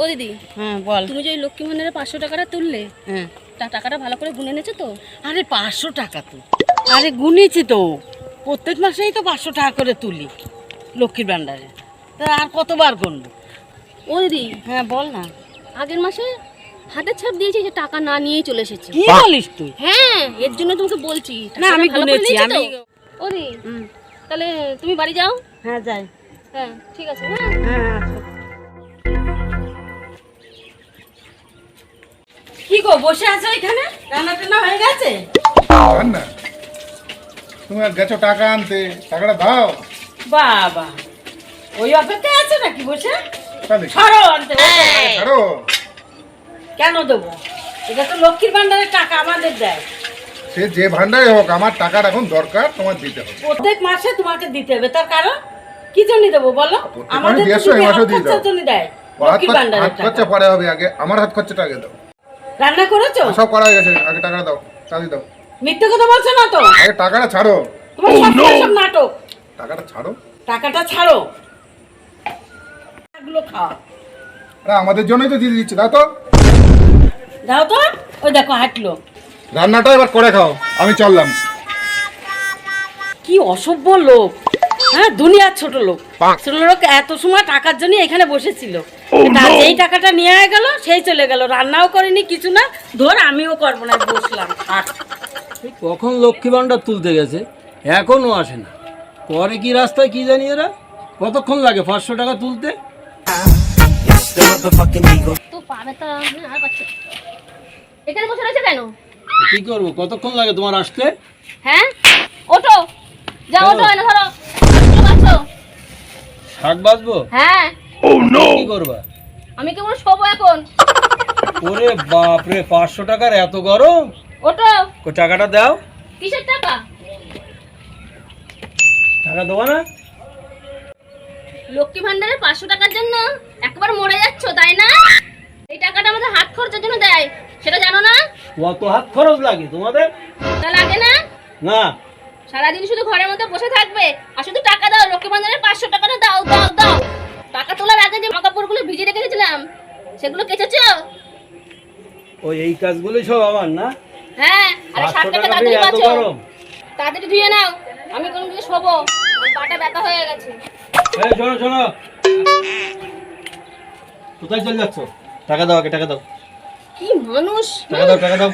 ও দিদি হ্যাঁ বল। তুমি যে ওই লক্ষ্মী ভান্ডারে পাঁচশো টাকাটা তুললে হ্যাঁ। তা টাকাটা ভালো করে গুনে এনেছো তো? আরে পাঁচশো টাকা তো। আরে গুনেছি তো। প্রত্যেক মাসেই তো পাঁচশো টাকা করে তুলি লক্ষ্মীর ভাণ্ডারে। তা আর কতবার গুনবো? ও দিদি হ্যাঁ বল না। আগের মাসে হাতের ছাপ দিয়েছি যে টাকা না নিয়েই চলে এসেছে। কি বলিস তুই? হ্যাঁ এর জন্য তোমাকে বলছি না আমি গুনেছি আমি তো? ও দি হুম, তাহলে তুমি বাড়ি যাও। হ্যাঁ যাই। হ্যাঁ ঠিক আছে হ্যাঁ হ্যাঁ। কি গো বসে আছো এখানে? রান্না টান্না হয়ে গেছে? জান না তুমি গেছো টাকা আনতে টাকাটা দাও। বাবা ওই অপেক্ষায় আছে নাকি বসে? ছাড়ো আনতে ছাড়ো। কেন দেবো? এটা তো লক্ষ্মীর ভাণ্ডারের টাকা আমাদের দেয়। সে যে ভান্ডারে হোক আমার টাকাটা এখন দরকার তোমার দিতে হবে। প্রত্যেক মাসে তোমাকে দিতে হবে তার কারণ কি জন্য দেবো বলো? আমাদের। জন্য দেয় লক্ষ্মীর খরচ- টাকা খরচা পরে হবে আগে আমার হাত খরচাটা আগে দাও। রান্না করেছ? সব করা হয়ে গেছে। আগে টাকাটা দাও তাহলে দাও। মিথ্যে কথা বলছো না তো? আগে টাকাটা ছাড়ো। তোমার সব সব নাটক। টাকাটা ছাড়ো। টাকাটা ছাড়ো। এগুলো খাও। আরে আমাদের জন্যই তো দিয়ে দিচ্ছি দাও তো। দাও তো। ওই দেখো হাঁটলো। রান্নাটা এবার করে খাও আমি চললাম। কি অসভ্য লোক। হ্যাঁ দুনিয়ার ছোট লোক। ছোট লোক এত সময় টাকার জন্য এখানে বসেছিল। তার যেই টাকাটা নিয়ে গেল সেই চলে গেল। রান্নাও করেনি কিছু না। ধর আমিও করব না বসলাম। কখন লক্ষ্মী ভাণ্ডার তুলতে গেছে এখনও আসে না। পরে কি রাস্তায় কি জানি এরা? কতক্ষণ লাগে পাঁচশো টাকা তুলতে? হ্যাঁ, এখানে বসে রয়েছে কেন? কি করব? কতক্ষণ লাগে তোমার আসতে? হ্যাঁ? ওটো যাও। ওঠো এনে ধরো। বাঁচো। শাক বাজবো হ্যাঁ। কি করবা? আমি কেবল শোবো এখন? ওরে বাপরে পাঁচশো টাকার এত গরম? ওঠো। কো টাকাটা দাও। কিসের টাকা? টাকা দেবো না? লক্ষ্মী ভান্ডারের পাঁচশো টাকার জন্য একবার মরে যাচ্ছ তাই না? এই টাকাটা আমাদের হাত খরচের জন্য দেয়। সেটা জানো না? কত হাত খরচ লাগে তোমাদের? তা লাগে না? না। সারাদিন শুধু ঘরের মধ্যে বসে থাকবে আর শুধু টাকা দাও লক্ষ্মী ভান্ডারের পাঁচশো টাকাটা দাও দাও দাও। টাকা তোলার আগে যে কাপড়গুলো ভিজে রেখে গেছিলাম সেগুলো কেচেছো? ওই এই কাজগুলোই সব আমার না? হ্যাঁ আরে সাত টাকা তাড়াতাড়ি বাঁচো। তাড়াতাড়ি ধুয়ে নাও আমি কোনো দিকে শোবো? পাটা ব্যথা হয়ে গেছে। এই শোনো শোনো। কোথায় চলে যাচ্ছ? টাকা দাও আগে টাকা দাও। কি মানুষ? টাকা দাও টাকা দাও।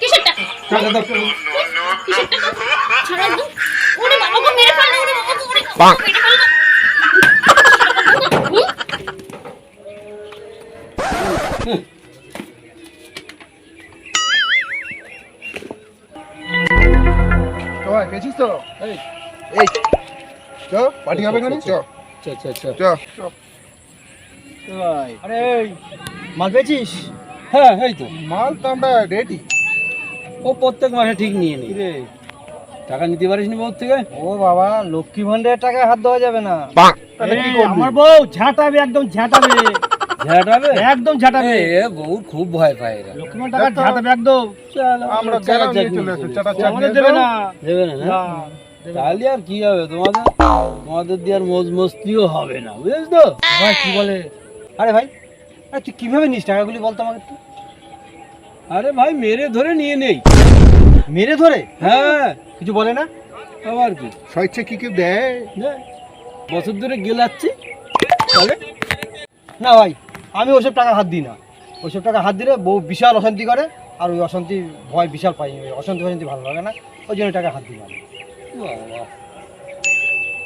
কিসের টাকা? টাকা দাও। কিসের টাকা? ওরে বাবা মেরে ফেলো ওরে বাবা ওরে বাবা মেরে ফেলো হুম? তোমার পেয়েছিস তো? এই, এই। চ পার্টি হবে কেন চ। আচ্ছা আচ্ছা আচ্ছা চ। চ। আরে মাল পেয়েছিস? হ্যাঁ এই তো। মাল তো আমরা রেডি ও প্রত্যেক মাসে ঠিক নিয়ে নি টাকা নিতে পারিস নি বউর থেকে? ও বাবা লক্ষ্মী ভান্ডারের টাকায় হাত দেওয়া যাবে না। তাহলে কি করবি? আমার বউ ঝাঁটাবে একদম ঝাঁটাবে। ঝাঁটাবে? একদম ঝাঁটাবে। এ বউ খুব ভয় পায় এরা। লক্ষ্মী ভান্ডার টাকা ঝাঁটাবে একদম। আমরা চালা চালা নিয়ে চলে। এসেছি চাটা আমাদের দেবে না। দেবে না না? না, তাহলে আর কি হবে? তোমাদের তোমাদের দিয়ে আর মোজ মস্তিও হবে না বুঝেছ তো? ভাই কি বলে? আরে ভাই আরে তুই কীভাবে নিস টাকাগুলি বলতো আমাকে একটু। আরে ভাই মেরে ধরে নিয়ে নেই। মেরে ধরে? হ্যাঁ। কিছু বলে না? আবার কি? স্বেচ্ছা কি কি দেয়? নে, বছর ধরে গেলাচ্ছি। তাহলে? না ভাই আমি ওসব টাকা হাত দিই না। ওইসব টাকা হাত দিলে বউ বিশাল অশান্তি করে আর ওই অশান্তি ভয় বিশাল পাই অশান্তি অশান্তি ভালো লাগে না। ওই জন্য টাকা হাত দিই না।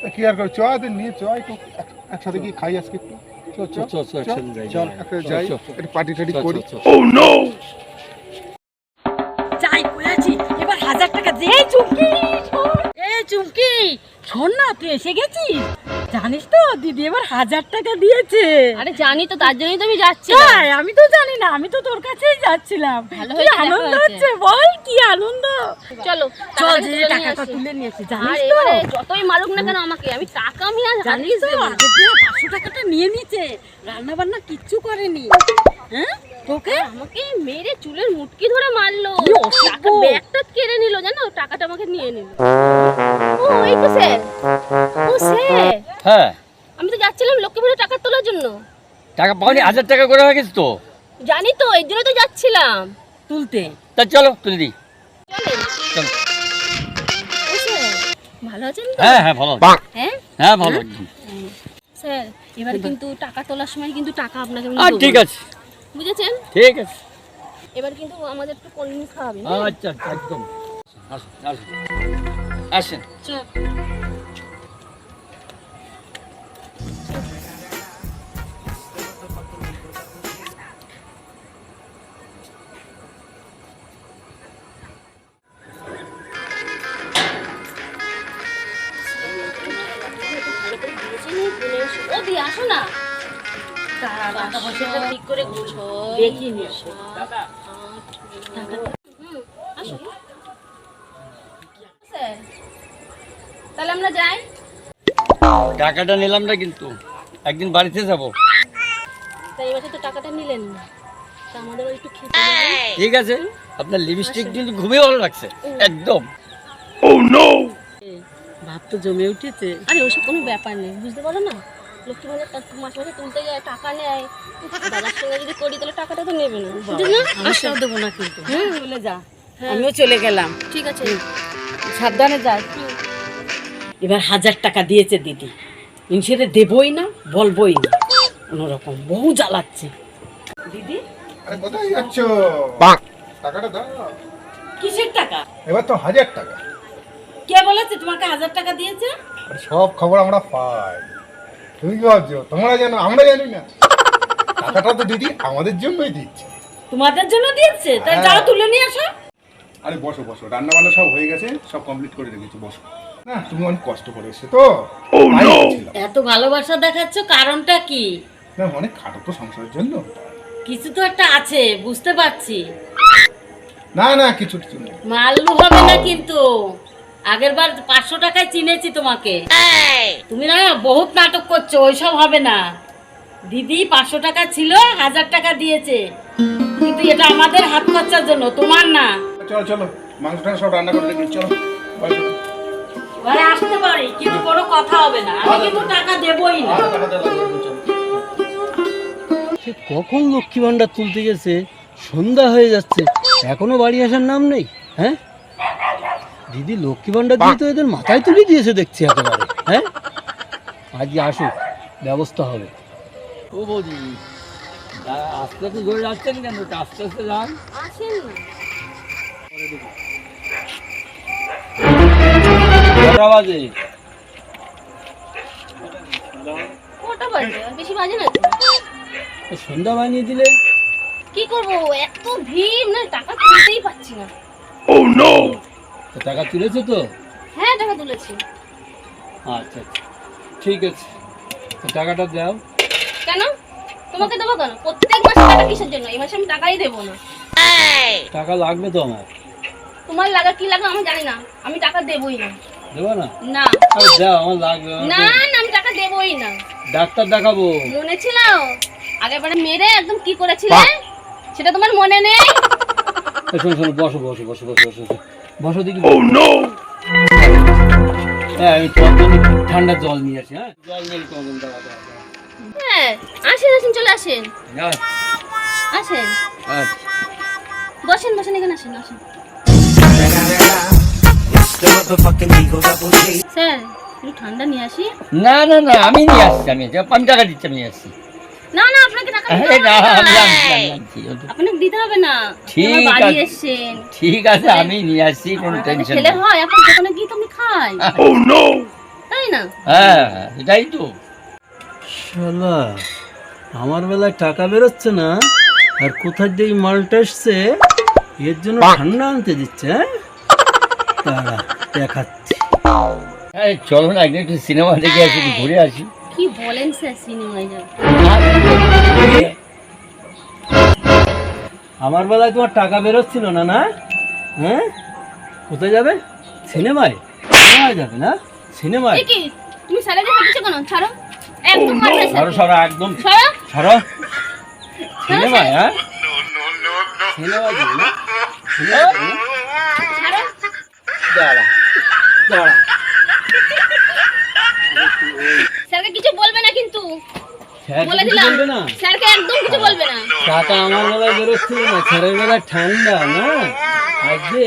কি আর করে চ তুই নিয়ে চ একটু এক- একসাথে কি খাই আজকে একটু। চল চ, চ, একসাথে যাই, চল যাই। একটা চ, যাই একটু পার্টি টাটি করি। চ, চ। চুমকি। শোন না তুই এসে গেছিস? জানিস তো দিদি এবার হাজার টাকা দিয়েছে। আরে জানি তো তার জন্যই তো আমি যাচ্ছি। তাই আমি তো জানি না আমি তো তোর কাছেই যাচ্ছিলাম। কি আনন্দ হচ্ছে বল কি আনন্দ? চলো চল যে টাকাটা তুলে নিয়েছি জানিস তো? যতই মালুক না কেন আমাকে আমি টাকা আমি আর জানিস তো। আগের দিনে পাঁচশো টাকাটা নিয়ে নিচ্ছে রান্না বান্না কিচ্ছু করেনি। হ্যাঁ? তোকে? আমাকে মেরে চুলের মুটকি ধরে মারলো। টাকা ব্যাগটা কেড়ে নিল জানো? টাকাটা আমাকে নিয়ে নিল। ও এই তো স্যার ও স্যার হ্যাঁ। আমি তো যাচ্ছিলাম লক্ষ্মী ভান্ডার টাকা তোলার জন্য। টাকা পাওনি? হাজার টাকা করে হয়ে গেছে তো। জানি তো এর জন্য তো যাচ্ছিলাম। তুলতে। তা চলো তুলে দিই। চলো। ভালো আছেন হ্যাঁ হ্যাঁ ভালো হ্যাঁ? হ্যাঁ ভালো স্যার এবার কিন্তু টাকা তোলার সময় কিন্তু টাকা আপনাকে ঠিক আছে। বুঝেছেন ঠিক আছে এবার কিন্তু আমাদের একটু কোল্ড খাওয়াবেন হ্যাঁ? আচ্ছা আচ্ছা একদম আসুন আসুন আসেন চল। ও দি আসো না টাকা পয়সাটা ঠিক করে দেখি নি সাত, আট, হুম, আসো। স্যার, তাহলে আমরা যাই। টাকাটা নিলাম না কিন্তু। একদিন বাড়িতে যাব। তাই এবার তো টাকাটা নিলেন না। আমাদের একটু ঠিক আছে আপনার লিপস্টিক কিন্তু খুবই ভালো লাগছে। একদম। ভাত তো জমে উঠেছে। আরে ওসব কোনো ব্যাপার নেই বুঝতে পারো না? লক্ষ্মী ভান্ডার টাকা মাসে মাসে তুলতে যায় টাকা নেয়। দাদার সঙ্গে যদি করি তাহলে টাকাটা তো নেবে না। বুঝলি না? দেবো না কিন্তু। চলে যা। আমিও চলে গেলাম। ঠিক আছে। সাবধানে যাই এবার হাজার টাকা দিয়েছে দিদি। ইনসিরে দেবই না বলবই না। কোনোরকম বহু জ্বালাচ্ছে। দিদি? আরে কোথায় যাচ্ছ? টাকাটা দাও। কিসের টাকা? এবার তো হাজার টাকা। কে বলেছে তোমাকে হাজার টাকা দিয়েছে? সব খবর আমরা পাই। তুমি কি ভাবছ? তোমরা জানো আমরা জানি না। টাকাটা তো দিদি আমাদের জন্যই দিচ্ছে। তোমাদের জন্য দিয়েছে? তাই হ্যাঁ। যাও তুলে নিয়ে আসো। আরে বসো বসো। রান্না বান্না সব হয়ে গেছে সব কমপ্লিট করে রেখেছি বসো। না তুমি অনেক কষ্ট করে এসছো। তো এত ভালোবাসা দেখাচ্ছ কারণটা কি? না অনেক খাটো তো সংসারের জন্য। কিছু তো একটা আছে বুঝতে পারছি। না না কিছু কিছু নেই। মাল্লু হবে না কিন্তু। আগের বার পাঁচশো টাকায় চিনেছি তোমাকে। তুমি না বহুত নাটক করছ ওইসব হবে না। দিদি পাঁচশো টাকা ছিল হাজার টাকা দিয়েছে। কিন্তু এটা আমাদের হাত খরচার জন্য তোমার না। চলো চলো মাংসটা সব রান্না করে চলো ঘরে আসতে পারি কিন্তু কোনো কথা হবে না। আমি কিন্তু টাকা দেবই না। সে কখন লক্ষ্মী ভাণ্ডার তুলতে গেছে? সন্ধ্যা হয়ে যাচ্ছে। এখনও বাড়ি আসার নাম নেই হ্যাঁ? দিদি লক্ষ্মী ভাণ্ডার দিয়ে তো এদের মাথায় তুলে দিয়েছে দেখছি একেবারে হ্যাঁ? আজকে আসুক ব্যবস্থা হবে। ও বৌদি আস্তে আস্তে ধরে যাচ্ছেন কেন? আস্তে আস্তে যান। কটা বাজে? বেশি বাজে না সন্ধ্যা বানিয়ে দিলে? কি করব? এত ভিড় না টাকা তুলতেই পাচ্ছি না। তো টাকা তুলেছে তো? হ্যাঁ টাকা তুলেছি। আচ্ছা আচ্ছা। ঠিক আছে। টাকাটা দাও। কেন? তোমাকে দেবো কেন? প্রত্যেক মাসে টাকা কিসের জন্য? এই মাসে আমি টাকাই দেবো না। টাকা লাগবে তো আমার? তোমার লাগা কি লাগা আমি জানি না। আমি টাকা দেবই না। দেবো না? না। দাও আমার লাগবে না না আমি টাকা দেবই না। ডাক্তার দেখাবো। মনে ছিল? মেরে একদম কি করেছিলে? সেটা তোমার মনে নেই? শোনো শোনো বসো বসো বসো বসো বসো। বসো। দেখি। হ্যাঁ আমি তোমার জন্য ঠান্ডা জল নিয়ে আসি হ্যাঁ? জল দাঁড়া, দাঁড়া, দাঁড়া। হ্যাঁ আসেন আসেন চলে আসেন। আসেন। আচ্ছা। বসেন বসেন এখানে আসেন আসেন স্যার একটু ঠান্ডা নিয়ে আসি। না না না আমি নিয়ে আসছি আমি আমি টাকা দিচ্ছি আমি নিয়ে আসছি। না না আপনাকে দিতে হবে না। ঠিক আমার আছে। ঠিক আছে আমি নিয়ে আসছি কোনো টেনশন ছেলে হয় দোকানে গিয়ে তাই না? হ্যাঁ এটাই তো। শালা আমার বেলায় টাকা বেরোচ্ছে না আর কোথায় দিয়ে মালটা এসছে? এর জন্য ঠান্ডা আনতে দিচ্ছে হ্যাঁ? তারা দেখাচ্ছি। এই চলো না একদিন একটু সিনেমা দেখে আসি ঘুরে আসি। কি বলেন স্যার সিনেমায় যাও। আমার বেলায় তোমার টাকা বেরোচ্ছিল না না? হ্যাঁ? কোথায় যাবে? সিনেমায়? সিনেমায় যাবে না? সিনেমায়? তুমি স্যালারি হাঁটিছো কেন? ছাড়ো। একদম কথা সরো সরো একদম। ছাড়ো। সরো সিনেমায় হ্যাঁ? সিনেমায় যাবে না? সিনেমায় ছাড়ো। দাঁড়া দাঁড়া। স্যারকে কিছু বলবে না কিন্তু। টাকা আমার বেলায় বেরোচ্ছিল না ছেলের বেলা ঠান্ডা না? আজকে